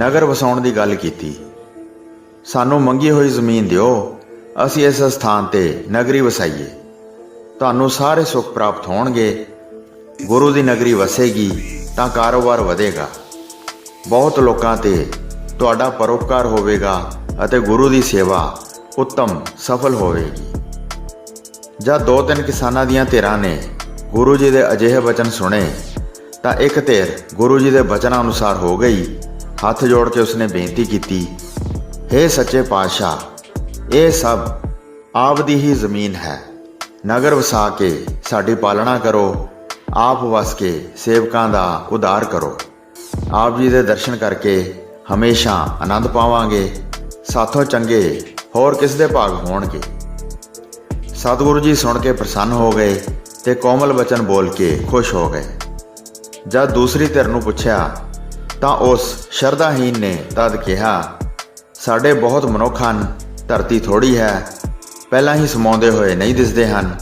ਨਗਰ ਵਸਾਉਣ ਦੀ ਗੱਲ ਕੀਤੀ। ਸਾਨੂੰ ਮੰਗੀ ਹੋਈ ਜ਼ਮੀਨ ਦਿਓ, ਅਸੀਂ ਇਸ ਸਥਾਨ ਤੇ ਨਗਰੀ ਵਸਾਈਏ। ਤੁਹਾਨੂੰ ਸਾਰੇ ਸੁੱਖ ਪ੍ਰਾਪਤ ਹੋਣਗੇ। ਗੁਰੂ ਦੀ ਨਗਰੀ ਵਸੇਗੀ, ਤਾਂ ਕਾਰੋਬਾਰ ਵਧੇਗਾ। ਬਹੁਤ ਲੋਕਾਂ ਤੇ ਤੁਹਾਡਾ ਪਰਉਪਕਾਰ ਹੋਵੇਗਾ ਅਤੇ ਗੁਰੂ ਦੀ ਸੇਵਾ ਉੱਤਮ, ਸਫਲ ਹੋਵੇਗੀ। ਜਦ ਦੋ ਤਿੰਨ ਕਿਸਾਨਾਂ ਦੀਆਂ ਧਿਰਾਂ ਨੇ ਗੁਰੂ ਜੀ ਦੇ ਅਜਿਹੇ ਵਚਨ ਸੁਣੇ, ਤਾਂ ਇੱਕ ਧਿਰ ਗੁਰੂ ਜੀ ਦੇ ਵਚਨਾਂ ਅਨੁਸਾਰ ਹੋ ਗਈ। ਹੱਥ ਜੋੜ ਕੇ ਉਸਨੇ ਬੇਨਤੀ ਕੀਤੀ हे ਸੱਚੇ ਪਾਤਸ਼ਾਹ, ਇਹ ਸਭ ਆਪ ਦੀ ਹੀ ਜ਼ਮੀਨ ਹੈ। ਨਗਰ ਵਸਾ ਕੇ ਸਾਡੀ ਪਾਲਣਾ ਕਰੋ, ਆਪ ਵਸ ਕੇ ਸੇਵਕਾਂ ਦਾ ਉਧਾਰ ਕਰੋ। ਆਪ ਜੀ ਦੇ ਦਰਸ਼ਨ ਕਰਕੇ ਹਮੇਸ਼ਾ ਆਨੰਦ ਪਾਵਾਂਗੇ, ਸਾਥੋਂ ਚੰਗੇ ਹੋਰ ਕਿਸ ਦੇ ਭਾਗ ਹੋਣਗੇ? ਸਤਿਗੁਰੂ ਜੀ ਸੁਣ ਕੇ ਪ੍ਰਸੰਨ ਹੋ ਗਏ ਤੇ ਕੋਮਲ ਬਚਨ ਬੋਲ ਕੇ ਖੁਸ਼ ਹੋ ਗਏ। ਜਦ ਦੂਸਰੀ ਧਿਰ ਨੂੰ ਪੁੱਛਿਆ ਤਾਂ ਉਸ ਸ਼ਰਧਾਹੀਨ ਨੇ ਤਦ ਕਿਹਾ, ਸਾਡੇ ਬਹੁਤ ਮਨੁੱਖ ਹਨ, ਧਰਤੀ ਥੋੜੀ ਹੈ, ਪਹਿਲਾਂ ਹੀ ਸਮਾਉਂਦੇ ਹੋਏ ਨਹੀਂ ਦਿਸਦੇ ਹਨ।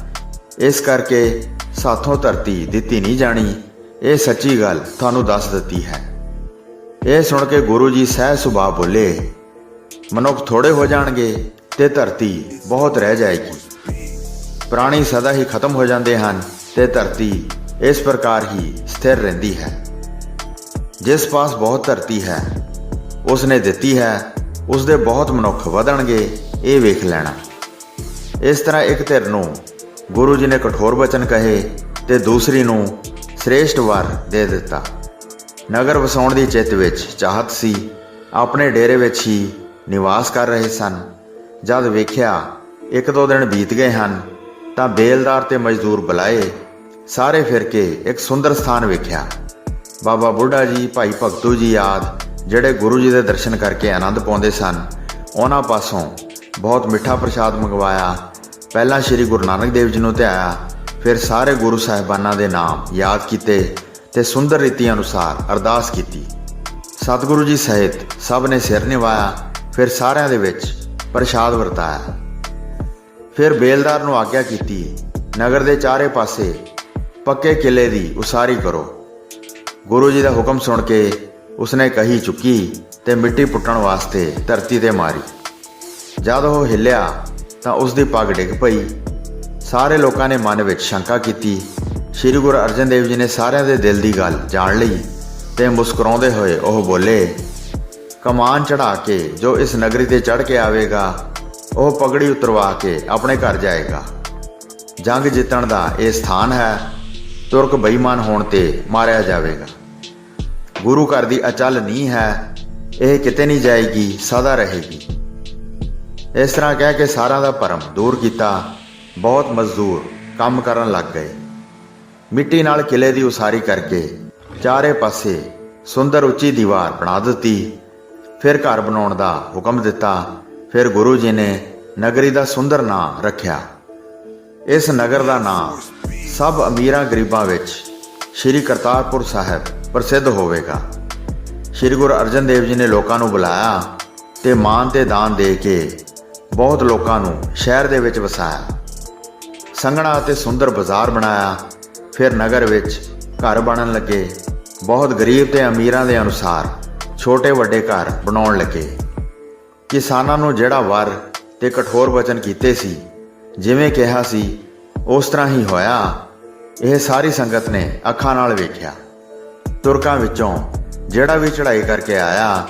ਇਸ ਕਰਕੇ ਸਾਥੋਂ ਧਰਤੀ ਦਿੱਤੀ ਨਹੀਂ ਜਾਣੀ। ਇਹ ਸੱਚੀ ਗੱਲ ਤੁਹਾਨੂੰ ਦੱਸ ਦਿੱਤੀ ਹੈ। ਇਹ ਸੁਣ ਕੇ ਗੁਰੂ ਜੀ ਸਹਿ ਸੁਭਾਅ ਬੋਲੇ, ਮਨੁੱਖ ਥੋੜੇ ਹੋ ਜਾਣਗੇ ਤੇ ਧਰਤੀ ਬਹੁਤ ਰਹਿ ਜਾਏਗੀ। ਪ੍ਰਾਣੀ ਸਦਾ ਹੀ ਖਤਮ ਹੋ ਜਾਂਦੇ ਹਨ ਤੇ ਧਰਤੀ ਇਸ ਪ੍ਰਕਾਰ ਹੀ ਸਥਿਰ ਰਹਿੰਦੀ ਹੈ। ਜਿਸ ਪਾਸ ਬਹੁਤ ਧਰਤੀ ਹੈ ਉਸ ਨੇ ਦਿੱਤੀ ਹੈ ਉਸ ਦੇ ਬਹੁਤ ਮਨੁੱਖ ਵਧਣਗੇ, ਇਹ ਵੇਖ ਲੈਣਾ। ਇਸ ਤਰ੍ਹਾਂ ਇੱਕ ਧਿਰ ਨੂੰ ਗੁਰੂ ਜੀ ਨੇ ਕਠੋਰ ਵਚਨ ਕਹੇ ਤੇ ਦੂਸਰੀ ਨੂੰ ਸ੍ਰੇਸ਼ਟ ਵਰ ਦੇ ਦਿੱਤਾ। ਨਗਰ ਵਸਾਉਣ ਦੀ ਚਿੱਤ ਵਿੱਚ ਚਾਹਤ ਸੀ, ਆਪਣੇ ਡੇਰੇ ਵਿੱਚ ਹੀ ਨਿਵਾਸ ਕਰ ਰਹੇ ਸਨ। ਜਦ ਵੇਖਿਆ ਇੱਕ ਦੋ ਦਿਨ ਬੀਤ ਗਏ ਹਨ, ਤਾਂ ਬੇਲਦਾਰ ਤੇ ਮਜ਼ਦੂਰ ਬੁਲਾਏ, ਸਾਰੇ ਫਿਰ ਕੇ ਇੱਕ ਸੁੰਦਰ ਸਥਾਨ ਵੇਖਿਆ। ਬਾਬਾ ਬੁੱਢਾ ਜੀ, ਭਾਈ ਭਗਤੂ ਜੀ ਆਦ, ਜਿਹੜੇ ਗੁਰੂ ਜੀ ਦੇ ਦਰਸ਼ਨ ਕਰਕੇ ਆਨੰਦ ਪਾਉਂਦੇ ਸਨ, ਉਹਨਾਂ ਪਾਸੋਂ ਬਹੁਤ ਮਿੱਠਾ ਪ੍ਰਸ਼ਾਦ ਮੰਗਵਾਇਆ। ਪਹਿਲਾਂ ਸ੍ਰੀ ਗੁਰੂ ਨਾਨਕ ਦੇਵ ਜੀ ਨੂੰ ਧਿਆਇਆ ਫਿਰ ਸਾਰੇ ਗੁਰੂ ਸਾਹਿਬਾਨਾਂ ਦੇ ਨਾਮ ਯਾਦ ਕੀਤੇ ਤੇ ਸੁੰਦਰ ਰੀਤੀ ਅਨੁਸਾਰ ਅਰਦਾਸ ਕੀਤੀ। ਸਤਿਗੁਰੂ ਜੀ ਸਹਿਤ ਸਭ ਨੇ ਸਿਰ ਨਿਵਾਇਆ, ਫਿਰ ਸਾਰਿਆਂ ਦੇ ਵਿੱਚ ਪ੍ਰਸ਼ਾਦ ਵਰਤਾਇਆ। ਫਿਰ ਬੇਲਦਾਰ ਨੂੰ ਆਗਿਆ ਕੀਤੀ, ਨਗਰ ਦੇ ਚਾਰੇ ਪਾਸੇ ਪੱਕੇ ਕਿਲੇ ਦੀ ਉਸਾਰੀ ਕਰੋ। ਗੁਰੂ ਜੀ ਦਾ ਹੁਕਮ ਸੁਣ ਕੇ ਉਸਨੇ ਕਹੀ ਚੁੱਕੀ ਤੇ ਮਿੱਟੀ ਪੁੱਟਣ ਵਾਸਤੇ ਧਰਤੀ ਤੇ ਮਾਰੀ। ਜਦ ਉਹ ਹਿੱਲਿਆ ਤਾਂ ਉਸ ਦੀ ਪੱਗ ਡਿੱਗ ਪਈ। ਸਾਰੇ ਲੋਕਾਂ ਨੇ ਮਨ ਵਿੱਚ ਸ਼ੰਕਾ ਕੀਤੀ। ਸ੍ਰੀ ਗੁਰੂ ਅਰਜਨ ਦੇਵ ਜੀ ਨੇ ਸਾਰਿਆਂ ਦੇ ਦਿਲ ਦੀ ਗੱਲ ਜਾਣ ਲਈ ਤੇ ਮੁਸਕਰਾਉਂਦੇ ਹੋਏ ਉਹ ਬੋਲੇ, ਕਮਾਨ ਚੜਾ ਕੇ ਜੋ ਇਸ ਨਗਰੀ ਤੇ ਚੜ ਕੇ ਆਵੇਗਾ, ਉਹ ਪਗੜੀ ਉਤਰਵਾ ਕੇ ਆਪਣੇ ਘਰ ਜਾਏਗਾ। ਜੰਗ ਜਿੱਤਣ ਦਾ ਇਹ ਸਥਾਨ ਹੈ। ਤੁਰਕ ਬੇਈਮਾਨ ਹੋਣ ਤੇ ਮਾਰਿਆ ਜਾਵੇਗਾ। ਗੁਰੂ ਘਰ ਦੀ ਅਚਲ ਨਹੀਂ ਹੈ, ਇਹ ਕਿਤੇ ਨਹੀਂ ਜਾਏਗੀ, ਸਦਾ ਰਹੇਗੀ। ਇਸ ਤਰ੍ਹਾਂ ਕਹਿ ਕੇ ਸਾਰਿਆਂ ਦਾ ਭਰਮ ਦੂਰ ਕੀਤਾ, ਬਹੁਤ ਮਜ਼ਦੂਰ ਕੰਮ ਕਰਨ ਲੱਗ ਗਏ। ਮਿੱਟੀ ਨਾਲ ਕਿਲੇ ਦੀ ਉਸਾਰੀ ਕਰਕੇ ਚਾਰੇ ਪਾਸੇ ਸੁੰਦਰ ਉੱਚੀ ਦੀਵਾਰ ਬਣਾ ਦਿੱਤੀ, ਫਿਰ ਘਰ ਬਣਾਉਣ ਦਾ ਹੁਕਮ ਦਿੱਤਾ, ਫਿਰ ਗੁਰੂ ਜੀ ਨੇ ਨਗਰੀ ਦਾ ਸੁੰਦਰ ਨਾਂ ਰੱਖਿਆ। ਇਸ ਨਗਰ ਦਾ ਨਾਮ ਸਭ ਅਮੀਰਾਂ ਗਰੀਬਾਂ ਵਿੱਚ ਸ਼੍ਰੀ ਕਰਤਾਰਪੁਰ ਸਾਹਿਬ ਪ੍ਰਸਿੱਧ ਹੋਵੇਗਾ। ਸ਼੍ਰੀ ਗੁਰੂ ਅਰਜਨ ਦੇਵ ਜੀ ਨੇ ਲੋਕਾਂ ਨੂੰ ਬੁਲਾਇਆ ਤੇ ਮਾਨ ਤੇ ਦਾਨ ਦੇ ਕੇ ਬਹੁਤ ਲੋਕਾਂ ਨੂੰ ਸ਼ਹਿਰ ਦੇ ਵਿੱਚ ਵਸਾਇਆ। ਸੰਘਣਾ ਅਤੇ ਸੁੰਦਰ ਬਾਜ਼ਾਰ ਬਣਾਇਆ। ਫਿਰ ਨਗਰ ਵਿੱਚ ਘਰ ਬਣਨ ਲੱਗੇ। ਬਹੁਤ ਗਰੀਬ ਤੇ ਅਮੀਰਾਂ ਦੇ ਅਨੁਸਾਰ ਛੋਟੇ ਵੱਡੇ ਘਰ ਬਣਾਉਣ ਲੱਗੇ। ਕਿਸਾਨਾਂ ਨੂੰ ਜਿਹੜਾ ਵਰ ਤੇ ਕਠੋਰ ਵਚਨ ਕੀਤੇ ਸੀ, ਜਿਵੇਂ ਕਿਹਾ ਸੀ, ਉਸ ਤਰ੍ਹਾਂ ਹੀ ਹੋਇਆ। ਇਹ ਸਾਰੀ ਸੰਗਤ ਨੇ ਅੱਖਾਂ ਨਾਲ ਵੇਖਿਆ। ਤੁਰਕਾਂ ਵਿੱਚੋਂ ਜਿਹੜਾ ਵੀ ਚੜ੍ਹਾਈ ਕਰਕੇ ਆਇਆ,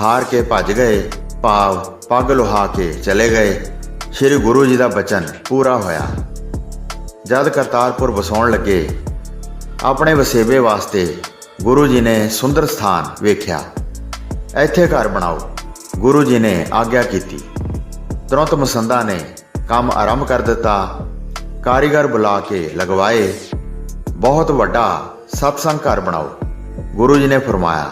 ਹਾਰ ਕੇ ਭੱਜ ਗਏ, ਭਾਵ ਪੱਗ ਲੁਹਾ ਕੇ ਚਲੇ ਗਏ, ਸ੍ਰੀ ਗੁਰੂ ਜੀ ਦਾ ਬਚਨ ਪੂਰਾ ਹੋਇਆ। ਜਦ ਕਰਤਾਰਪੁਰ ਵਸਾਉਣ ਲੱਗੇ, ਆਪਣੇ ਵਸੇਬੇ ਵਾਸਤੇ ਗੁਰੂ ਜੀ ਨੇ ਸੁੰਦਰ ਸਥਾਨ ਵੇਖਿਆ। ਇੱਥੇ ਘਰ ਬਣਾਓ, ਗੁਰੂ ਜੀ ਨੇ ਆਗਿਆ ਕੀਤੀ। ਤੁਰੰਤ ਮਸੰਦਾ ਨੇ ਕੰਮ ਆਰੰਭ ਕਰ ਦਿੱਤਾ। ਕਾਰੀਗਰ ਬੁਲਾ ਕੇ ਲਗਵਾਏ। ਬਹੁਤ ਵੱਡਾ ਸਤਸੰਗ ਘਰ ਬਣਾਓ, ਗੁਰੂ ਜੀ ਨੇ ਫਰਮਾਇਆ।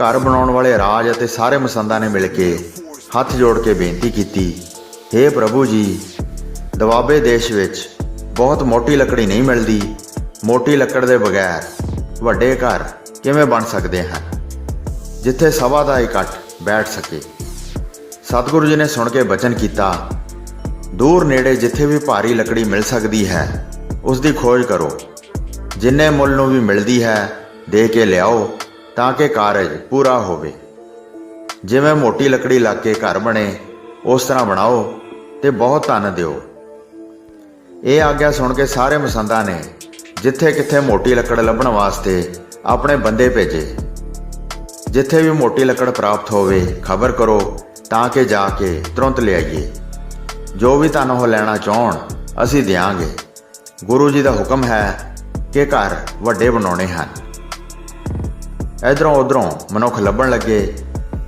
ਘਰ ਬਣਾਉਣ ਵਾਲੇ ਰਾਜ ਅਤੇ ਸਾਰੇ ਮਸੰਦਾਂ ਨੇ ਮਿਲ ਕੇ ਹੱਥ ਜੋੜ ਕੇ ਬੇਨਤੀ ਕੀਤੀ हे ਪ੍ਰਭੂ ਜੀ, ਦਵਾਬੇ ਦੇਸ਼ ਵਿੱਚ ਬਹੁਤ ਮੋਟੀ ਲੱਕੜੀ ਨਹੀਂ ਮਿਲਦੀ। ਮੋਟੀ ਲੱਕੜ ਦੇ ਬਗੈਰ ਵੱਡੇ ਘਰ ਕਿਵੇਂ ਬਣ ਸਕਦੇ ਹਨ? ਜਿੱਥੇ ਸਭਾ ਦਾ ਇਕੱਠ ਬੈਠ ਸਕੇ। ਸਤਿਗੁਰੂ ਜੀ ਨੇ ਸੁਣ ਕੇ ਬਚਨ ਕੀਤਾ ਦੂਰ ਨੇੜੇ ਜਿੱਥੇ ਵੀ ਭਾਰੀ ਲੱਕੜੀ ਮਿਲ ਸਕਦੀ ਹੈ ਉਸ ਦੀ ਖੋਜ ਕਰੋ। ਜਿੰਨੇ ਮੁੱਲ ਨੂੰ ਵੀ ਮਿਲਦੀ ਹੈ, ਦੇ ਕੇ ਲਿਆਓ, ਤਾਂ ਕਿ ਕਾਰਜ ਪੂਰਾ ਹੋਵੇ। ਜਿਵੇਂ ਮੋਟੀ ਲੱਕੜੀ ਲਾ ਕੇ ਘਰ ਬਣੇ, ਉਸ ਤਰ੍ਹਾਂ ਬਣਾਓ ਤੇ ਬਹੁਤ ਧਨ ਦਿਓ। ਇਹ ਆਗਿਆ ਸੁਣ ਕੇ ਸਾਰੇ ਮਸੰਦਾਂ ਨੇ ਜਿੱਥੇ ਕਿੱਥੇ ਮੋਟੀ ਲੱਕੜ ਲੱਭਣ ਵਾਸਤੇ ਆਪਣੇ ਬੰਦੇ ਭੇਜੇ। ਜਿੱਥੇ ਵੀ ਮੋਟੀ ਲੱਕੜ ਪ੍ਰਾਪਤ ਹੋਵੇ, ਖਬਰ ਕਰੋ, ਤਾਂ ਕਿ ਜਾ ਕੇ ਤੁਰੰਤ ਲਿਆਈਏ। ਜੋ ਵੀ ਤੁਹਾਨੂੰ ਉਹ ਲੈਣਾ ਚਾਹਣ, ਅਸੀਂ ਦਿਆਂਗੇ। ਗੁਰੂ ਜੀ ਦਾ ਹੁਕਮ ਹੈ ਕਿ ਘਰ ਵੱਡੇ ਬਣਾਉਣੇ ਹਨ। ਇਧਰੋਂ ਉਧਰੋਂ ਮਨੁੱਖ ਲੱਭਣ ਲੱਗੇ,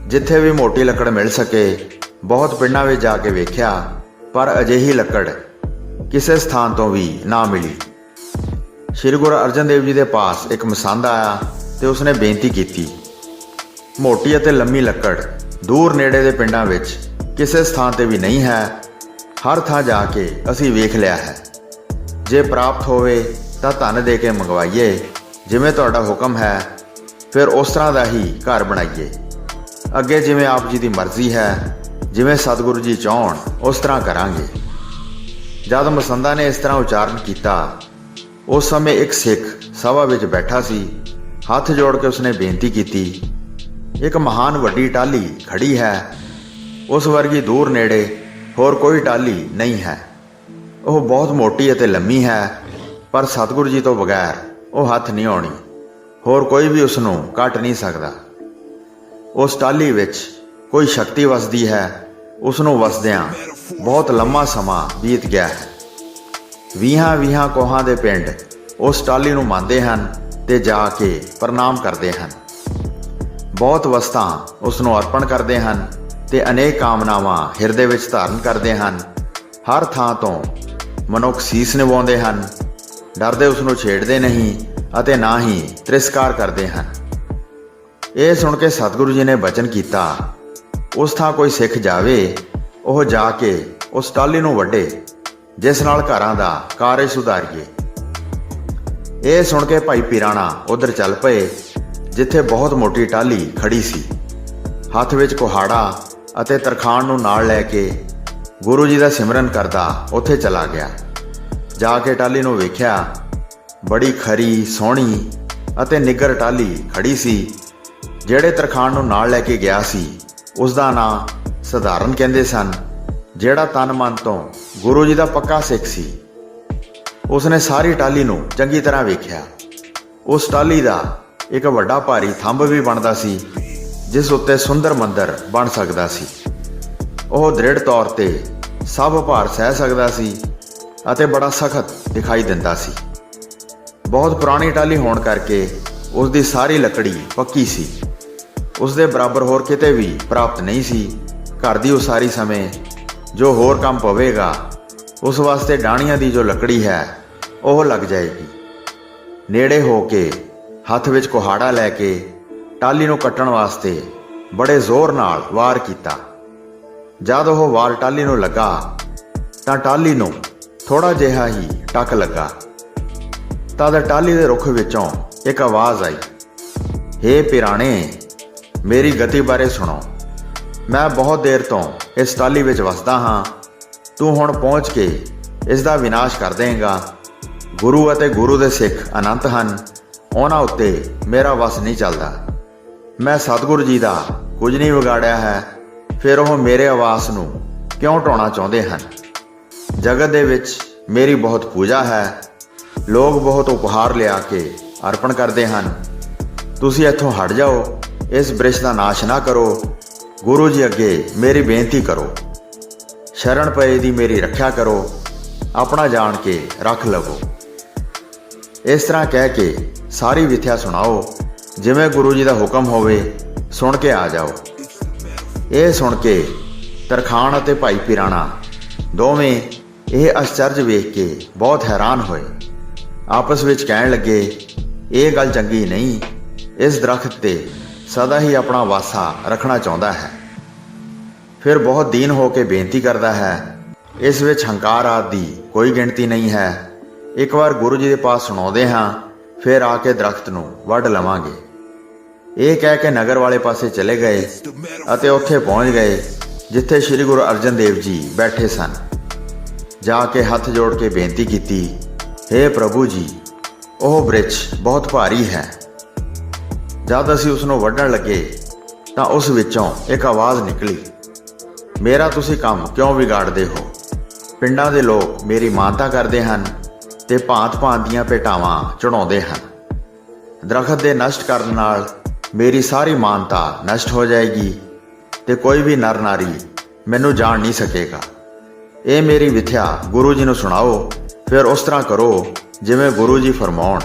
ਜਿੱਥੇ ਵੀ ਮੋਟੀ ਲੱਕੜ ਮਿਲ ਸਕੇ, ਬਹੁਤ ਪਿੰਡਾਂ ਵਿੱਚ ਜਾ ਕੇ ਵੇਖਿਆ, ਪਰ ਅਜਿਹੀ ਲੱਕੜ ਕਿਸੇ ਸਥਾਨ ਤੋਂ ਵੀ ਨਾ ਮਿਲੀ। ਸ੍ਰੀ ਗੁਰੂ ਅਰਜਨ ਦੇਵ ਜੀ ਦੇ ਪਾਸ ਇੱਕ ਮਸੰਦ ਆਇਆ ਤੇ ਉਸਨੇ ਬੇਨਤੀ ਕੀਤੀ। ਮੋਟੀ ਅਤੇ ਲੰਮੀ ਲੱਕੜ ਦੂਰ ਨੇੜੇ ਦੇ ਪਿੰਡਾਂ ਵਿੱਚ ਕਿਸੇ ਸਥਾਨ ਤੇ ਵੀ ਨਹੀਂ ਹੈ ਹਰ ਥਾਂ ਜਾ ਕੇ ਅਸੀਂ ਵੇਖ ਲਿਆ ਹੈ। ਜੇ ਪ੍ਰਾਪਤ ਹੋਵੇ ਤਾਂ ਧਨ ਦੇ ਕੇ ਮੰਗਵਾਈਏ। ਜਿਵੇਂ ਤੁਹਾਡਾ ਹੁਕਮ ਹੈ, ਫਿਰ ਉਸ ਤਰ੍ਹਾਂ ਦਾ ਹੀ ਘਰ ਬਣਾਈਏ। ਅੱਗੇ ਜਿਵੇਂ ਆਪ ਜੀ ਦੀ ਮਰਜ਼ੀ ਹੈ, ਜਿਵੇਂ ਸਤਿਗੁਰੂ ਜੀ ਚਾਹਣ, ਉਸ ਤਰ੍ਹਾਂ ਕਰਾਂਗੇ। ਜਦ ਮਸੰਦਾ ਨੇ ਇਸ ਤਰ੍ਹਾਂ ਉਚਾਰਨ ਕੀਤਾ, ਉਸ ਸਮੇਂ ਇੱਕ ਸਿੱਖ ਸਭਾ ਵਿੱਚ ਬੈਠਾ ਸੀ। ਹੱਥ ਜੋੜ ਕੇ ਉਸਨੇ ਬੇਨਤੀ ਕੀਤੀ, ਇੱਕ ਮਹਾਨ ਵੱਡੀ ਟਾਲੀ ਖੜੀ ਹੈ। ਉਸ ਵਰਗੀ ਦੂਰ ਨੇੜੇ ਹੋਰ ਕੋਈ ਟਾਲੀ ਨਹੀਂ ਹੈ। ਉਹ ਬਹੁਤ ਮੋਟੀ ਅਤੇ ਲੰਮੀ ਹੈ, ਪਰ ਸਤਿਗੁਰੂ ਜੀ ਤੋਂ ਬਗੈਰ ਉਹ ਹੱਥ ਨਹੀਂ ਆਉਣੀ। ਹੋਰ ਕੋਈ ਵੀ ਉਸ ਨੂੰ ਕੱਟ ਨਹੀਂ ਸਕਦਾ। ਉਸ ਟਾਲੀ ਵਿੱਚ ਕੋਈ ਸ਼ਕਤੀ ਵਸਦੀ ਹੈ ਉਸ ਨੂੰ ਵਸਦਿਆਂ ਬਹੁਤ ਲੰਮਾ ਸਮਾਂ ਬੀਤ ਗਿਆ ਹੈ। ਵੀਹਾਂ ਵੀਹਾਂ ਕੋਹਾਂ ਦੇ ਪਿੰਡ ਉਸ ਟਾਲੀ ਨੂੰ ਮੰਨਦੇ ਹਨ ਤੇ ਜਾ ਕੇ ਪ੍ਰਣਾਮ ਕਰਦੇ ਹਨ। ਬਹੁਤ ਵਸਤਾਂ ਉਸ ਨੂੰ ਅਰਪਣ ਕਰਦੇ ਹਨ ਤੇ ਅਨੇਕ ਕਾਮਨਾਵਾਂ ਹਿਰਦੇ ਵਿੱਚ ਧਾਰਨ ਕਰਦੇ ਹਨ। ਹਰ ਥਾਂ ਤੋਂ ਮਨੁੱਖ ਸੀਸ ਨਿਵਾਉਂਦੇ ਹਨ। ਡਰਦੇ ਉਸ ਨੂੰ ਛੇੜਦੇ ਨਹੀਂ ਅਤੇ ਨਾ ਹੀ ਤ੍ਰਿਸ਼ਕਾਰ ਕਰਦੇ ਹਨ। ਇਹ ਸੁਣ ਕੇ ਸਤਿਗੁਰੂ ਜੀ ਨੇ ਬਚਨ ਕੀਤਾ, ਉਸ ਥਾਂ ਕੋਈ ਸਿੱਖ ਜਾਵੇ, ਉਹ ਜਾ ਕੇ ਉਸ ਟਾਲੀ ਨੂੰ ਵੱਢੇ, ਜਿਸ ਨਾਲ ਘਰਾਂ ਦਾ ਕਾਰਜ ਸੁਧਾਰੀਏ। ਇਹ ਸੁਣ ਕੇ ਭਾਈ ਪੀਰਾਣਾ ਉਧਰ ਚੱਲ ਪਏ, ਜਿੱਥੇ ਬਹੁਤ ਮੋਟੀ ਟਾਲੀ ਖੜੀ ਸੀ। ਹੱਥ ਵਿੱਚ ਕੁਹਾੜਾ ਅਤੇ ਤਰਖਾਣ ਨੂੰ ਨਾਲ ਲੈ ਕੇ ਗੁਰੂ ਜੀ ਦਾ ਸਿਮਰਨ ਕਰਦਾ ਉੱਥੇ ਚਲਾ ਗਿਆ। ਜਾ ਕੇ ਟਾਲੀ ਨੂੰ ਵੇਖਿਆ, ਬੜੀ ਖਰੀ, ਸੋਹਣੀ ਅਤੇ ਨਿੱਗਰ ਟਾਲੀ ਖੜੀ ਸੀ, ਜਿਹੜੇ ਤਰਖਾਣ ਨੂੰ ਨਾਲ ਲੈ ਕੇ ਗਿਆ ਸੀ ਉਸ ਦਾ ਨਾਂ ਸਧਾਰਨ ਕਹਿੰਦੇ ਸਨ, ਜਿਹੜਾ ਤਨ ਮਨ ਤੋਂ ਗੁਰੂ ਜੀ ਦਾ ਪੱਕਾ ਸਿੱਖ ਸੀ। ਉਸਨੇ ਸਾਰੀ ਟਾਲੀ ਨੂੰ ਚੰਗੀ ਤਰ੍ਹਾਂ ਵੇਖਿਆ। ਉਸ ਟਾਲੀ ਦਾ ਇੱਕ ਵੱਡਾ ਭਾਰੀ ਥੰਬ ਵੀ ਬਣਦਾ ਸੀ। ਜਿਸ ਉੱਤੇ ਸੁੰਦਰ ਮੰਦਰ ਬਣ ਸਕਦਾ ਸੀ। ਉਹ ਦ੍ਰਿੜ ਤੌਰ ਤੇ ਸਭ ਭਾਰ ਸਹਿ ਸਕਦਾ ਸੀ ਅਤੇ ਬੜਾ ਸਖਤ ਦਿਖਾਈ ਦਿੰਦਾ ਸੀ। ਬਹੁਤ ਪੁਰਾਣੀ ਟਾਲੀ ਹੋਣ ਕਰਕੇ ਉਸ ਦੀ ਸਾਰੀ ਲੱਕੜੀ ਪੱਕੀ ਸੀ। ਉਸ ਦੇ ਬਰਾਬਰ ਹੋਰ ਕਿਤੇ ਵੀ ਪ੍ਰਾਪਤ ਨਹੀਂ ਸੀ। ਘਰ ਦੀ ਉਸਾਰੀ ਸਮੇਂ ਜੋ ਹੋਰ ਕੰਮ ਪਵੇਗਾ, ਉਸ ਵਾਸਤੇ ਡਾਣੀਆਂ ਦੀ ਜੋ ਲੱਕੜੀ ਹੈ, ਉਹ ਲੱਗ ਜਾਏਗੀ। ਨੇੜੇ ਹੋ ਕੇ ਹੱਥ ਵਿੱਚ ਕੁਹਾੜਾ ਲੈ ਕੇ ਟਾਲੀ ਨੂੰ ਕੱਟਣ ਵਾਸਤੇ ਬੜੇ ਜ਼ੋਰ ਨਾਲ ਵਾਰ ਕੀਤਾ। ਜਦ ਉਹ ਵਾਲ ਟਾਲੀ ਨੂੰ ਲੱਗਾ, ਤਾਂ ਟਾਲੀ ਨੂੰ ਥੋੜਾ ਜਿਹਾ ਹੀ ਟੱਕ ਲੱਗਾ। ਤਦ ਟਾਲੀ ਦੇ ਰੁੱਖ ਵਿੱਚੋਂ ਇੱਕ ਆਵਾਜ਼ ਆਈ, ਹੇ ਪਿਰਾਣੇ, ਮੇਰੀ ਗਤੀ ਬਾਰੇ ਸੁਣੋ। ਮੈਂ ਬਹੁਤ ਦੇਰ ਤੋਂ ਇਸ ਟਾਲੀ ਵਿੱਚ ਵਸਦਾ ਹਾਂ। ਤੂੰ ਹੁਣ ਪਹੁੰਚ ਕੇ ਇਸ ਦਾ ਵਿਨਾਸ਼ ਕਰ ਦੇਂਗਾ। ਗੁਰੂ ਅਤੇ ਗੁਰੂ ਦੇ ਸਿੱਖ ਅਨੰਤ ਹਨ। ਉਹਨਾਂ ਉੱਤੇ ਮੇਰਾ ਵਸ ਨਹੀਂ ਚੱਲਦਾ। ਮੈਂ ਸਤਿਗੁਰੂ ਜੀ ਦਾ ਕੁਝ ਨਹੀਂ ਵਿਗਾੜਿਆ ਹੈ, ਫਿਰ ਉਹ ਮੇਰੇ ਆਵਾਸ ਨੂੰ ਕਿਉਂ ਟਾਉਣਾ ਚਾਹੁੰਦੇ ਹਨ? ਜਗਤ ਦੇ ਵਿੱਚ ਮੇਰੀ ਬਹੁਤ ਪੂਜਾ ਹੈ। ਲੋਕ ਬਹੁਤ ਉਪਹਾਰ ਲਿਆ ਕੇ ਅਰਪਣ ਕਰਦੇ ਹਨ। ਤੁਸੀਂ ਇੱਥੋਂ ਹਟ ਜਾਓ, ਇਸ ਬ੍ਰਿਸ਼ ਦਾ ਨਾਸ਼ ਨਾ ਕਰੋ। ਗੁਰੂ ਜੀ ਅੱਗੇ ਮੇਰੀ ਬੇਨਤੀ ਕਰੋ। ਸ਼ਰਨ ਪਏ ਦੀ ਮੇਰੀ ਰੱਖਿਆ ਕਰੋ। ਆਪਣਾ ਜਾਣ ਕੇ ਰੱਖ ਲਵੋ। ਇਸ ਤਰ੍ਹਾਂ ਕਹਿ ਕੇ ਸਾਰੀ ਵਿਥਿਆ ਸੁਣਾਓ। ਜਿਵੇਂ ਗੁਰੂ ਜੀ ਦਾ ਹੁਕਮ ਹੋਵੇ, ਸੁਣ ਕੇ ਆ ਜਾਓ। ਇਹ ਸੁਣ ਕੇ ਤਰਖਾਣ ਅਤੇ ਭਾਈ ਪਿਰਾਣਾ ਦੋਵੇਂ ਇਹ ਅਚਰਜ ਵੇਖ ਕੇ ਬਹੁਤ ਹੈਰਾਨ ਹੋਏ। ਆਪਸ ਵਿੱਚ ਕਹਿਣ ਲੱਗੇ, ਇਹ ਗੱਲ ਚੰਗੀ ਨਹੀਂ, ਇਸ ਦਰਖਤ ਤੇ ਸਦਾ ਹੀ ਆਪਣਾ ਵਾਸਾ ਰੱਖਣਾ ਚਾਹੁੰਦਾ ਹੈ। ਫਿਰ ਬਹੁਤ ਦੀਨ ਹੋ ਕੇ ਬੇਨਤੀ ਕਰਦਾ ਹੈ, ਇਸ ਵਿੱਚ ਹੰਕਾਰ ਆਦਿ ਦੀ ਕੋਈ ਗਿਣਤੀ ਨਹੀਂ ਹੈ। ਇੱਕ ਵਾਰ ਗੁਰੂ ਜੀ ਦੇ ਪਾਸ ਸੁਣਾਉਂਦੇ ਹਾਂ, ਫਿਰ ਆ ਕੇ ਦਰਖਤ ਨੂੰ ਵੱਢ ਲਵਾਂਗੇ। ਇਹ ਕਹਿ ਕੇ ਨਗਰ ਵਾਲੇ ਪਾਸੇ ਚਲੇ ਗਏ ਅਤੇ ਉੱਥੇ ਪਹੁੰਚ ਗਏ, ਜਿੱਥੇ ਸ੍ਰੀ ਗੁਰੂ ਅਰਜਨ ਦੇਵ ਜੀ ਬੈਠੇ ਸਨ। ਜਾ ਕੇ ਹੱਥ ਜੋੜ ਕੇ ਬੇਨਤੀ ਕੀਤੀ हे ਪ੍ਰਭੂ ਜੀ, ਉਹ ਬ੍ਰਿਜ ਬਹੁਤ ਭਾਰੀ ਹੈ। ਜਦ ਅਸੀਂ ਉਸ ਨੂੰ ਵੱਢਣ ਲੱਗੇ, ਤਾਂ ਉਸ ਵਿੱਚੋਂ ਇੱਕ ਆਵਾਜ਼ ਨਿਕਲੀ, ਮੇਰਾ ਤੁਸੀਂ ਕੰਮ ਕਿਉਂ ਵਿਗਾੜਦੇ ਹੋ? ਪਿੰਡਾਂ ਦੇ ਲੋਕ ਮੇਰੀ ਮਾਨਤਾ ਕਰਦੇ ਹਨ ਤੇ ਭਾਂਤ-ਭਾਂਤ ਦੀਆਂ ਭੇਟਾਵਾਂ ਚੜਾਉਂਦੇ ਹਨ। ਦਰਖਤ ਦੇ ਨਸ਼ਟ ਕਰਨ ਨਾਲ ਮੇਰੀ ਸਾਰੀ ਮਾਨਤਾ ਨਸ਼ਟ ਹੋ ਜਾਏਗੀ ਤੇ ਕੋਈ ਵੀ ਨਰ ਨਾਰੀ ਮੈਨੂੰ ਜਾਣ ਨਹੀਂ ਸਕੇਗਾ। ਇਹ ਮੇਰੀ ਵਿਥਿਆ ਗੁਰੂ ਜੀ ਨੂੰ ਸੁਣਾਓ, ਫਿਰ ਉਸ ਤਰ੍ਹਾਂ ਕਰੋ ਜਿਵੇਂ ਗੁਰੂ ਜੀ ਫਰਮਾਉਣ।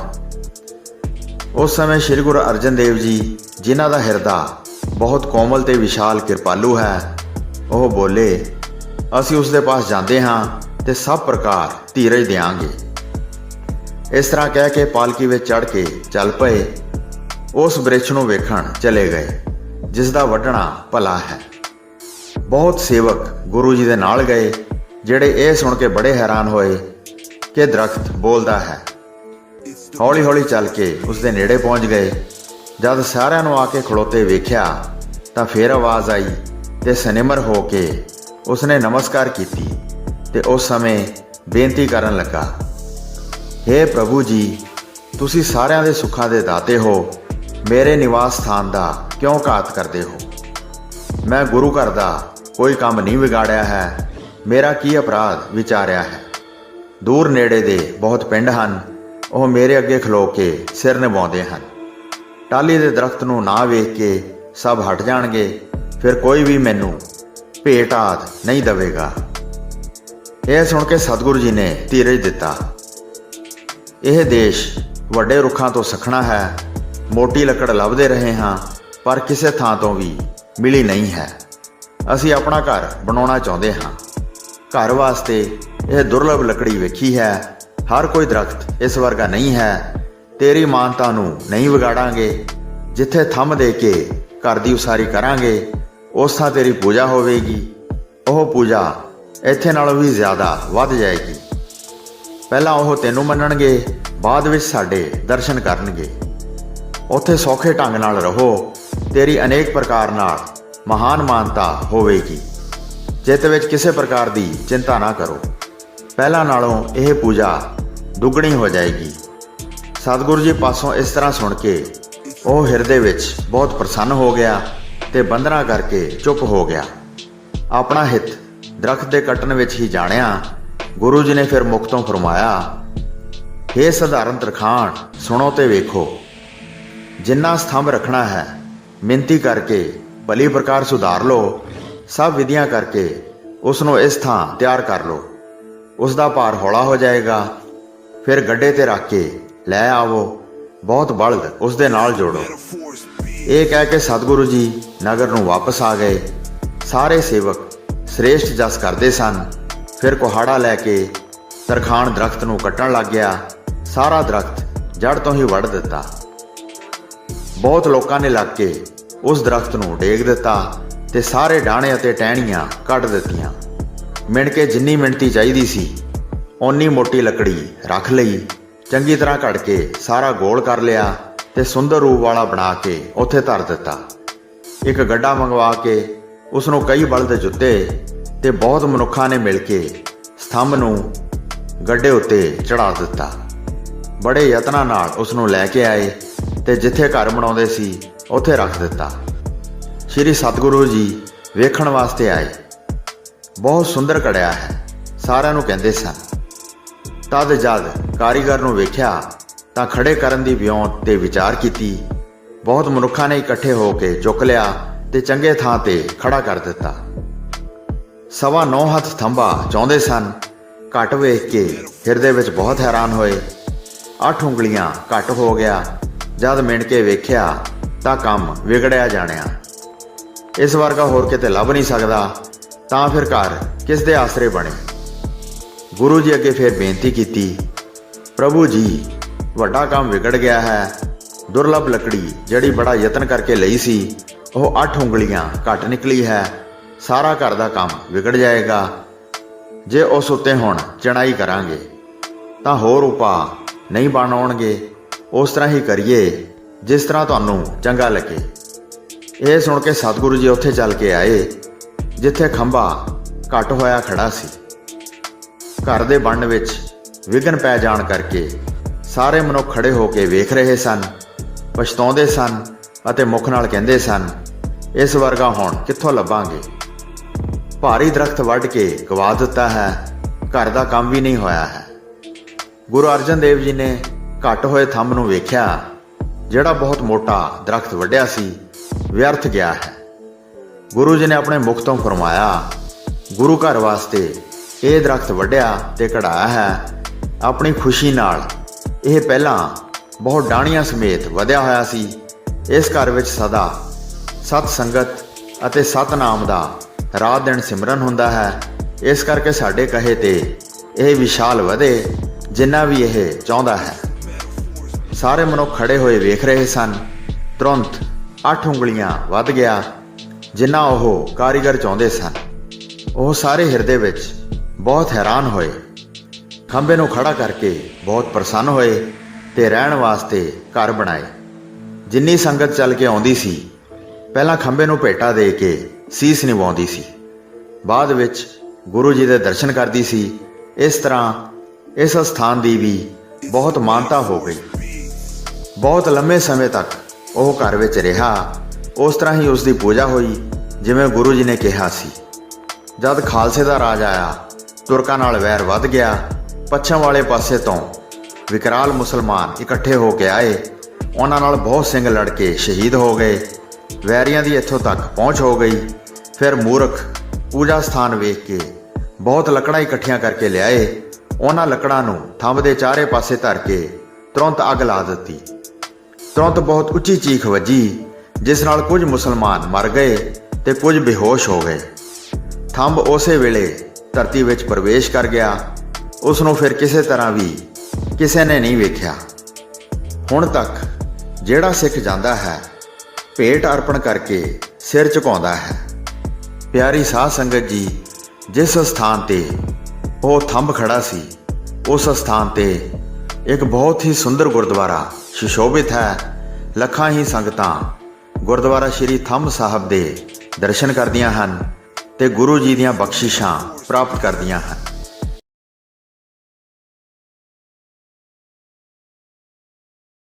ਉਸ ਸਮੇਂ ਸ੍ਰੀ ਗੁਰੂ ਅਰਜਨ ਦੇਵ ਜੀ, ਜਿਨ੍ਹਾਂ ਦਾ ਹਿਰਦਾ ਬਹੁਤ ਕੋਮਲ ਤੇ ਵਿਸ਼ਾਲ ਕਿਰਪਾਲੂ ਹੈ, ਉਹ ਬੋਲੇ, ਅਸੀਂ ਉਸ ਦੇ ਪਾਸ ਜਾਂਦੇ ਹਾਂ ਤੇ ਸਭ ਪ੍ਰਕਾਰ ਧੀਰਜ ਦੇਾਂਗੇ ਇਸ ਤਰ੍ਹਾਂ ਕਹਿ ਕੇ ਪਾਲਕੀ ਵਿੱਚ ਚੜ ਕੇ ਚੱਲ ਪਏ। ਉਸ ਬ੍ਰਿਛ ਨੂੰ ਵੇਖਣ ਚਲੇ ਗਏ, ਜਿਸ ਦਾ ਵੱਢਣਾ ਭਲਾ ਹੈ। ਬਹੁਤ ਸੇਵਕ ਗੁਰੂ ਜੀ ਦੇ ਨਾਲ ਗਏ, ਜਿਹੜੇ ਇਹ ਸੁਣ ਕੇ ਬੜੇ ਹੈਰਾਨ ਹੋਏ ਕਿ ਦਰਖਤ ਬੋਲਦਾ ਹੈ। ਹੌਲੀ-ਹੌਲੀ ਚੱਲ ਕੇ ਉਸ ਦੇ ਨੇੜੇ ਪਹੁੰਚ ਗਏ। ਜਦ ਸਾਰਿਆਂ ਨੂੰ ਆ ਕੇ ਖੜੋਤੇ ਵੇਖਿਆ, ਤਾਂ ਫੇਰ ਆਵਾਜ਼ ਆਈ ਤੇ ਸਨਿਮਰ ਹੋ ਕੇ ਉਸਨੇ ਨਮਸਕਾਰ ਕੀਤੀ ਤੇ ਉਸ ਸਮੇਂ ਬੇਨਤੀ ਕਰਨ ਲੱਗਾ हे ਪ੍ਰਭੂ ਜੀ, ਤੁਸੀਂ ਸਾਰਿਆਂ ਦੇ ਸੁੱਖਾਂ ਦੇ ਦਾਤੇ ਹੋ। ਮੇਰੇ ਨਿਵਾਸ ਸਥਾਨ ਦਾ ਕਿਉਂ ਘਾਤ ਕਰਦੇ ਹੋ? ਮੈਂ ਗੁਰੂ ਘਰ ਦਾ ਕੋਈ ਕੰਮ ਨਹੀਂ ਵਿਗਾੜਿਆ ਹੈ। ਮੇਰਾ ਕੀ ਅਪਰਾਧ ਵਿਚਾਰਿਆ ਹੈ? ਦੂਰ ਨੇੜੇ ਦੇ ਬਹੁਤ ਪਿੰਡ ਹਨ। ਉਹ ਮੇਰੇ ਅੱਗੇ ਖਲੋ ਕੇ ਸਿਰ ਨਿਵਾਉਂਦੇ ਹਨ। ਟਾਲੀ ਦੇ ਦਰਖਤ ਨੂੰ ਨਾ ਵੇਖ ਕੇ ਸਭ ਹਟ ਜਾਣਗੇ। ਫਿਰ ਕੋਈ ਵੀ ਮੈਨੂੰ ਭੇਟ ਆਦ ਨਹੀਂ ਦੇਵੇਗਾ। ਇਹ ਸੁਣ ਕੇ ਸਤਿਗੁਰੂ ਜੀ ਨੇ ਧੀਰਜ ਦਿੱਤਾ। ਇਹ ਦੇਸ਼ ਵੱਡੇ ਰੁੱਖਾਂ ਤੋਂ ਸਖਣਾ ਹੈ। ਮੋਟੀ ਲੱਕੜ ਲੱਭਦੇ ਰਹੇ ਹਾਂ, ਪਰ ਕਿਸੇ ਥਾਂ ਤੋਂ ਵੀ ਮਿਲੀ ਨਹੀਂ ਹੈ। ਅਸੀਂ ਆਪਣਾ ਘਰ ਬਣਾਉਣਾ ਚਾਹੁੰਦੇ ਹਾਂ। ਘਰ ਵਾਸਤੇ ਇਹ ਦੁਰਲਭ ਲੱਕੜੀ ਵੇਖੀ ਹੈ। ਹਰ ਕੋਈ ਦਰਖਤ ਇਸ ਵਰਗਾ ਨਹੀਂ ਹੈ। ਤੇਰੀ ਮਾਨਤਾ ਨੂੰ ਨਹੀਂ ਵਿਗਾੜਾਂਗੇ। ਜਿੱਥੇ ਥੰਮ ਦੇ ਕੇ ਘਰ ਦੀ ਉਸਾਰੀ ਕਰਾਂਗੇ, ਉਸ ਥਾਂ ਤੇਰੀ ਪੂਜਾ ਹੋਵੇਗੀ। ਉਹ ਪੂਜਾ ਇੱਥੇ ਨਾਲੋਂ ਵੀ ਜ਼ਿਆਦਾ ਵੱਧ ਜਾਏਗੀ। ਪਹਿਲਾਂ ਉਹ ਤੈਨੂੰ ਮੰਨਣਗੇ, ਬਾਅਦ ਵਿੱਚ ਸਾਡੇ ਦਰਸ਼ਨ ਕਰਨਗੇ। ਉੱਥੇ ਸੌਖੇ ਢੰਗ ਨਾਲ ਰਹੋ। ਤੇਰੀ ਅਨੇਕ ਪ੍ਰਕਾਰ ਨਾਲ ਮਹਾਨ ਮਾਨਤਾ ਹੋਵੇਗੀ। ਚਿੱਤ ਵਿੱਚ ਕਿਸੇ ਪ੍ਰਕਾਰ ਦੀ ਚਿੰਤਾ ਨਾ ਕਰੋ। ਪਹਿਲਾਂ ਨਾਲੋਂ ਇਹ ਪੂਜਾ ਦੁੱਗਣੀ ਹੋ ਜਾਏਗੀ। ਸਤਿਗੁਰੂ ਜੀ ਪਾਸੋਂ ਇਸ ਤਰ੍ਹਾਂ ਸੁਣ ਕੇ ਉਹ ਹਿਰਦੇ ਵਿੱਚ ਬਹੁਤ ਪ੍ਰਸੰਨ ਹੋ ਗਿਆ ਤੇ ਬੰਦਨਾ ਕਰਕੇ ਚੁੱਪ ਹੋ ਗਿਆ। ਆਪਣਾ ਹਿੱਤ ਦਰਖਤ ਦੇ ਕੱਟਣ ਵਿੱਚ ਹੀ ਜਾਣਿਆ। ਗੁਰੂ ਜੀ ਨੇ ਫਿਰ ਮੁਖ ਤੋਂ ਫਰਮਾਇਆ हे ਸਧਾਰਨ ਤਰਖਾਣ, ਸੁਣੋ ਤੇ ਵੇਖੋ। ਜਿੰਨਾ ਸਥੰਭ ਰੱਖਣਾ ਹੈ, ਮਿੰਤੀ ਕਰਕੇ, ਭਲੀ ਪ੍ਰਕਾਰ ਸੁਧਾਰ ਲਓ, ਸਭ ਵਿਧੀਆਂ ਕਰਕੇ ਉਸ ਨੂੰ ਇਸ ਥਾਂ ਤਿਆਰ ਕਰ ਲਓ। ਉਸ ਦਾ ਭਾਰ ਹੌਲਾ ਹੋ ਜਾਏਗਾ, ਫਿਰ ਗੱਡੇ ਤੇ ਰੱਖ ਕੇ ਲੈ ਆਵੋ, ਬਹੁਤ ਬਲਦ ਉਸ ਦੇ ਨਾਲ ਜੋੜੋ। ਇਹ ਕਹਿ ਕੇ ਸਤਿਗੁਰੂ ਜੀ ਨਗਰ ਨੂੰ ਵਾਪਸ ਆ ਗਏ। ਸਾਰੇ ਸੇਵਕ ਸ੍ਰੇਸ਼ਟ ਜਸ ਕਰਦੇ ਸਨ। ਫਿਰ ਕੁਹਾੜਾ ਲੈ ਕੇ ਤਰਖਾਣ ਦਰਖਤ ਨੂੰ ਕੱਟਣ ਲੱਗ ਗਿਆ। ਸਾਰਾ ਦਰਖਤ ਜੜ ਤੋਂ ਹੀ ਵੱਢ ਦਿੱਤਾ। ਬਹੁਤ ਲੋਕਾਂ ਨੇ ਲੱਗ ਕੇ ਉਸ ਦਰਖਤ ਨੂੰ ਡੇਗ ਦਿੱਤਾ ਤੇ ਸਾਰੇ ਡਾਣੇ ਅਤੇ ਟਹਿਣੀਆਂ ਕੱਢ ਦਿੱਤੀਆਂ। ਮਿਣ ਕੇ ਜਿੰਨੀ ਮਿਣਤੀ ਚਾਹੀਦੀ ਸੀ, ਓਨੀ ਮੋਟੀ ਲੱਕੜੀ ਰੱਖ ਲਈ। ਚੰਗੀ ਤਰ੍ਹਾਂ ਘੜ ਕੇ ਸਾਰਾ ਗੋਲ ਕਰ ਲਿਆ ਤੇ ਸੁੰਦਰ ਰੂਪ ਵਾਲਾ ਬਣਾ ਕੇ ਉੱਥੇ ਧਰ ਦਿੱਤਾ। ਇੱਕ ਗੱਡਾ ਮੰਗਵਾ ਕੇ ਉਸ ਨੂੰ ਕਈ ਬਲਦ ਜੁੱਤੇ ਤੇ ਬਹੁਤ ਮਨੁੱਖਾਂ ਨੇ ਮਿਲ ਕੇ ਸਥੰਭ ਨੂੰ ਗੱਡੇ ਉੱਤੇ ਚੜਾ ਦਿੱਤਾ। ਬੜੇ ਯਤਨਾਂ ਨਾਲ ਉਸ ਨੂੰ ਲੈ ਕੇ ਆਏ। ਤੇ ਜਿੱਥੇ ਘਰ ਬਣਾਉਂਦੇ ਸੀ, ਉੱਥੇ ਰੱਖ ਦਿੱਤਾ। ਸ਼੍ਰੀ ਸਤਿਗੁਰੂ ਜੀ ਵੇਖਣ ਵਾਸਤੇ ਆਏ। ਬਹੁਤ ਸੁੰਦਰ ਕੜਿਆ ਹੈ, ਸਾਰਿਆਂ ਨੂੰ ਕਹਿੰਦੇ ਸਨ। ਤਦ ਜਦ ਕਾਰੀਗਰ ਨੂੰ ਵੇਖਿਆ, ਤਾਂ ਖੜੇ ਕਰਨ ਦੀ ਵਿਉਂਤ ਤੇ ਵਿਚਾਰ ਕੀਤੀ। ਬਹੁਤ ਮਨੁੱਖਾਂ ਨੇ ਇਕੱਠੇ ਹੋ ਕੇ ਚੁੱਕ ਲਿਆ ਤੇ ਚੰਗੇ ਥਾਂ ਤੇ ਖੜਾ ਕਰ ਦਿੱਤਾ। ਸਵਾ ਨੌ ਹੱਥ ਥੰਬਾ ਚਾਹੁੰਦੇ ਸਨ। ਘਟ ਵੇਖ ਕੇ ਹਿਰਦੇ ਵਿੱਚ ਬਹੁਤ ਹੈਰਾਨ ਹੋਏ। ਅੱਠ ਉਂਗਲੀਆਂ ਘਟ ਹੋ ਗਿਆ। ਜਦ ਮਿਣ ਕੇ ਵੇਖਿਆ ਤਾਂ ਕੰਮ ਵਿਗੜਿਆ ਜਾਣਿਆ। ਇਸ ਵਰਗਾ ਹੋਰ ਕਿਤੇ ਲੱਭ ਨਹੀਂ ਸਕਦਾ, ਤਾਂ ਫਿਰ ਘਰ ਕਿਸ ਦੇ ਆਸਰੇ ਬਣੇ? ਗੁਰੂ ਜੀ ਅੱਗੇ ਫਿਰ ਬੇਨਤੀ ਕੀਤੀ, ਪ੍ਰਭੂ ਜੀ, ਵੱਡਾ ਕੰਮ ਵਿਗੜ ਗਿਆ ਹੈ। ਦੁਰਲਭ ਲੱਕੜੀ ਜਿਹੜੀ ਬੜਾ ਯਤਨ ਕਰਕੇ ਲਈ ਸੀ, ਉਹ ਅੱਠ ਉਂਗਲੀਆਂ ਘੱਟ ਨਿਕਲੀ ਹੈ। ਸਾਰਾ ਘਰ ਦਾ ਕੰਮ ਵਿਗੜ ਜਾਏਗਾ। ਜੇ ਉਸ ਉੱਤੇ ਹੁਣ ਚੜਾਈ ਕਰਾਂਗੇ, ਤਾਂ ਹੋਰ ਉਪਾਅ ਨਹੀਂ ਬਣਾਉਣਗੇ ਉਸ ਤਰ੍ਹਾਂ ਹੀ ਕਰੀਏ, ਜਿਸ ਤਰ੍ਹਾਂ ਤੁਹਾਨੂੰ ਚੰਗਾ ਲੱਗੇ। ਇਹ ਸੁਣ ਕੇ ਸਤਿਗੁਰੂ ਜੀ ਉੱਥੇ ਚੱਲ ਕੇ ਆਏ, ਜਿੱਥੇ ਖੰਭਾ ਘਟ ਹੋਇਆ ਖੜਾ ਸੀ। ਘਰ ਦੇ ਬੰਨ ਵਿੱਚ ਵਿਘਨ ਪੈ ਜਾਣ ਕਰਕੇ ਸਾਰੇ ਮਨੁੱਖ ਖੜੇ ਹੋ ਕੇ ਵੇਖ ਰਹੇ ਸਨ, ਪਛਤਾਉਂਦੇ ਸਨ ਅਤੇ ਮੁਖ ਨਾਲ ਕਹਿੰਦੇ ਸਨ, ਇਸ ਵਰਗਾ ਹੁਣ ਕਿੱਥੋਂ ਲੱਭਾਂਗੇ? ਭਾਰੀ ਦਰਖਤ ਵੱਢ ਕੇ ਗਵਾ ਦਿੱਤਾ ਹੈ, ਘਰ ਦਾ ਕੰਮ ਵੀ ਨਹੀਂ ਹੋਇਆ ਹੈ। ਗੁਰੂ ਅਰਜਨ ਦੇਵ ਜੀ ਨੇ ਘਟ ਹੋਏ ਥੰਮ ਨੂੰ ਵੇਖਿਆ, ਜਿਹੜਾ ਬਹੁਤ ਮੋਟਾ ਦਰਖਤ ਵੱਢਿਆ ਸੀ, ਵਿਅਰਥ ਗਿਆ ਹੈ। ਗੁਰੂ ਜੀ ਨੇ ਆਪਣੇ ਮੁਖ ਤੋਂ ਫਰਮਾਇਆ, ਗੁਰੂ ਘਰ ਵਾਸਤੇ ਇਹ ਦਰਖਤ ਵੱਢਿਆ ਤੇ ਕਢਾਇਆ ਹੈ। ਆਪਣੀ ਖੁਸ਼ੀ ਨਾਲ ਇਹ ਪਹਿਲਾਂ ਬਹੁਤ ਡਾਣੀਆਂ ਸਮੇਤ ਵਧਿਆ ਹੋਇਆ ਸੀ। ਇਸ ਘਰ ਵਿੱਚ ਸਦਾ ਸਤ ਸੰਗਤ ਅਤੇ ਸਤਨਾਮ ਦਾ ਰਾਤ ਦਿਨ ਸਿਮਰਨ ਹੁੰਦਾ ਹੈ। ਇਸ ਕਰਕੇ ਸਾਡੇ ਕਹੇ ਤੇ ਇਹ ਵਿਸ਼ਾਲ ਵਧੇ, ਜਿੰਨਾ ਵੀ ਇਹ ਚਾਹੁੰਦਾ ਹੈ। ਸਾਰੇ ਮਨੁੱਖ ਖੜੇ ਹੋਏ ਵੇਖ ਰਹੇ ਸਨ। ਤੁਰੰਤ ਅੱਠ ਉਂਗਲੀਆਂ ਵੱਧ ਗਿਆ, ਜਿੰਨਾ ਉਹ ਕਾਰੀਗਰ ਚਾਹੁੰਦੇ ਸਨ। ਉਹ ਸਾਰੇ ਹਿਰਦੇ ਵਿੱਚ ਬਹੁਤ ਹੈਰਾਨ ਹੋਏ। ਖੰਭੇ ਨੂੰ ਖੜਾ ਕਰਕੇ ਬਹੁਤ ਪ੍ਰਸੰਨ ਹੋਏ ਤੇ ਰਹਿਣ ਵਾਸਤੇ ਘਰ ਬਣਾਏ। ਜਿੰਨੀ ਸੰਗਤ ਚੱਲ ਕੇ ਆਉਂਦੀ ਸੀ, ਪਹਿਲਾਂ ਖੰਭੇ ਨੂੰ ਭੇਟਾ ਦੇ ਕੇ ਸੀਸ ਨਿਵਾਉਂਦੀ ਸੀ। ਬਾਅਦ ਵਿੱਚ ਗੁਰੂ ਜੀ ਦੇ ਦਰਸ਼ਨ ਕਰਦੀ ਸੀ। ਇਸ ਤਰ੍ਹਾਂ ਇਸ ਸਥਾਨ ਦੀ ਵੀ ਬਹੁਤ ਮਾਨਤਾ ਹੋ ਗਈ। ਬਹੁਤ ਲੰਮੇ ਸਮੇਂ ਤੱਕ ਉਹ ਘਰ ਵਿੱਚ ਰਿਹਾ। ਉਸ ਤਰ੍ਹਾਂ ਹੀ ਉਸ ਦੀ ਪੂਜਾ ਹੋਈ, ਜਿਵੇਂ ਗੁਰੂ ਜੀ ਨੇ ਕਿਹਾ ਸੀ। ਜਦ ਖਾਲਸੇ ਦਾ ਰਾਜ ਆਇਆ, ਤੁਰਕਾਂ ਨਾਲ ਵੈਰ ਵੱਧ ਗਿਆ, ਪੱਛਮ ਵਾਲੇ ਪਾਸੇ ਤੋਂ ਵਿਕਰਾਲ ਮੁਸਲਮਾਨ ਇਕੱਠੇ ਹੋ ਕੇ ਆਏ। ਉਹਨਾਂ ਨਾਲ ਬਹੁਤ ਸਿੰਘ ਲੜ ਕੇ ਸ਼ਹੀਦ ਹੋ ਗਏ। ਵੈਰੀਆਂ ਦੀ ਇੱਥੋਂ ਤੱਕ ਪਹੁੰਚ ਹੋ ਗਈ। ਫਿਰ ਮੂਰਖ ਪੂਜਾ ਸਥਾਨ ਵੇਖ ਕੇ ਬਹੁਤ ਲੱਕੜਾਂ ਇਕੱਠੀਆਂ ਕਰਕੇ ਲਿਆਏ। ਉਹਨਾਂ ਲੱਕੜਾਂ ਨੂੰ ਥੰਬ ਦੇ ਚਾਰੇ ਪਾਸੇ ਧਰ ਕੇ ਤੁਰੰਤ ਅੱਗ ਲਾ ਦਿੱਤੀ। ਤੁਰੰਤ ਬਹੁਤ ਉੱਚੀ ਚੀਖ ਵੱਜੀ, ਜਿਸ ਨਾਲ ਕੁਝ ਮੁਸਲਮਾਨ ਮਰ ਗਏ ਤੇ ਕੁਝ ਬੇਹੋਸ਼ ਹੋ ਗਏ। ਥੰਬ ਉਸੇ ਵੇਲੇ ਧਰਤੀ ਵਿੱਚ ਪ੍ਰਵੇਸ਼ ਕਰ ਗਿਆ। ਉਸ ਨੂੰ ਫਿਰ ਕਿਸੇ ਤਰ੍ਹਾਂ ਵੀ ਕਿਸੇ ਨੇ ਨਹੀਂ ਵੇਖਿਆ। ਹੁਣ ਤੱਕ ਜਿਹੜਾ ਸਿੱਖ ਜਾਂਦਾ ਹੈ, ਭੇਟ ਅਰਪਣ ਕਰਕੇ ਸਿਰ ਝੁਕਾਉਂਦਾ ਹੈ। ਪਿਆਰੀ ਸਾਧ ਸੰਗਤ ਜੀ, ਜਿਸ ਸਥਾਨ ਤੇ ਉਹ ਥੰਬ ਖੜਾ ਸੀ, ਉਸ ਸਥਾਨ ਤੇ ਇੱਕ ਬਹੁਤ ਹੀ ਸੁੰਦਰ ਗੁਰਦੁਆਰਾ ਸੁਸ਼ੋਭਿਤ ਹੈ। ਲੱਖਾਂ ਹੀ ਸੰਗਤਾਂ ਗੁਰਦੁਆਰਾ ਸ਼੍ਰੀ ਥੰਬ ਸਾਹਿਬ ਦੇ ਦਰਸ਼ਨ ਕਰਦੀਆਂ ਹਨ ਤੇ ਗੁਰੂ ਜੀ ਦੀਆਂ ਬਖਸ਼ਿਸ਼ਾਂ ਪ੍ਰਾਪਤ ਕਰਦੀਆਂ ਹਨ।